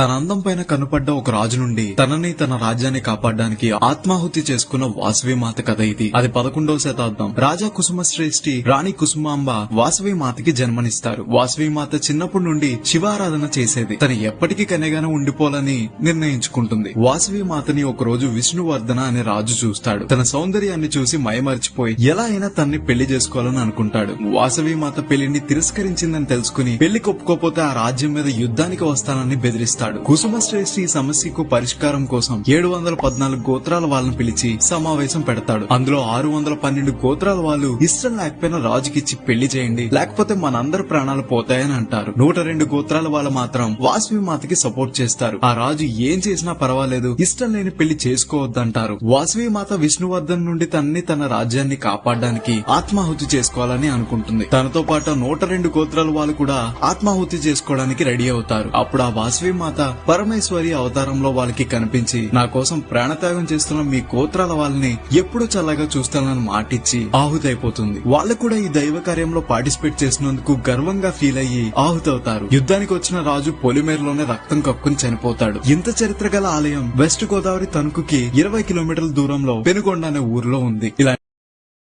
తన అందం పైన కనుపడ్డ ఒక రాజు నుండి తనని తన రాజ్యాన్ని కాపాడడానికి ఆత్మాహుతి చేసుకున్న వాసవి మాత కథ ఇది. అది పదకొండవ శతాబ్దం. రాజా కుసుమ శ్రేష్ఠి రాణి కుసుమాంబ వాసవి మాతకి జన్మనిస్తారు. వాసవి మాత చిన్నప్పటి నుండి శివారాధన చేసేది. తను ఎప్పటికీ కన్యగానే ఉండిపోలని నిర్ణయించుకుంటుంది. వాసవి మాతని ఒక రోజు విష్ణువర్ధన అనే రాజు చూస్తాడు. తన సౌందర్యాన్ని చూసి మైమరిచిపోయి ఎలా అయినా తన్ని పెళ్ళి చేసుకోవాలని అనుకుంటాడు. వాసవి మాత పెళ్ళిని తిరస్కరించిందని తెలుసుకుని పెళ్ళి కొప్పుకోపోతే ఆ రాజ్యం మీద యుద్ధానికి వస్తానని బెదిరిస్తాడు. కుసుమ శ్రేష్ఠి ఈ సమస్యకు పరిష్కారం కోసం ఏడు వందల పద్నాలుగు గోత్రాల వాళ్ళని పిలిచి సమావేశం పెడతాడు. అందులో ఆరు వందల పన్నెండు గోత్రాల వాళ్ళు ఇష్టం లేకపోయినా రాజుకిచ్చి పెళ్ళి చేయండి లేకపోతే మనందరి ప్రాణాలు పోతాయని అంటారు. నూట రెండు గోత్రాల వాళ్ళు మాత్రం వాసవి మాతకి సపోర్ట్ చేస్తారు. ఆ రాజు ఏం చేసినా పర్వాలేదు ఇష్టం లేని పెళ్ళి చేసుకోవద్దంటారు. వాసవి మాత విష్ణువర్ధన్ నుండి తనని తన రాజ్యాన్ని కాపాడడానికి ఆత్మాహుతి చేసుకోవాలని అనుకుంటుంది. తనతో పాటు నూట రెండు గోత్రాల వాళ్ళు కూడా ఆత్మాహుతి చేసుకోవడానికి రెడీ అవుతారు. అప్పుడు ఆ వాసవి మాత పరమేశ్వరి అవతారంలో వాళ్ళకి కనిపించి నా కోసం ప్రాణత్యాగం చేస్తున్న మీ గోత్రాల వాళ్ళని ఎప్పుడూ చల్లగా చూస్తానని మాటిచ్చి ఆహుతైపోతుంది. వాళ్ళు కూడా ఈ దైవ కార్యంలో పార్టిసిపేట్ చేసినందుకు గర్వంగా ఫీల్ అయ్యి ఆహుతవుతారు. యుద్ధానికి వచ్చిన రాజు పొలిమేరలోనే రక్తం కక్కుని చనిపోతాడు. ఇంత చరిత్ర గల ఆలయం వెస్ట్ గోదావరి తణుకుకి ఇరవై కిలోమీటర్ల దూరంలో పెనుగొండ అనే ఊర్లో ఉంది. ఇలా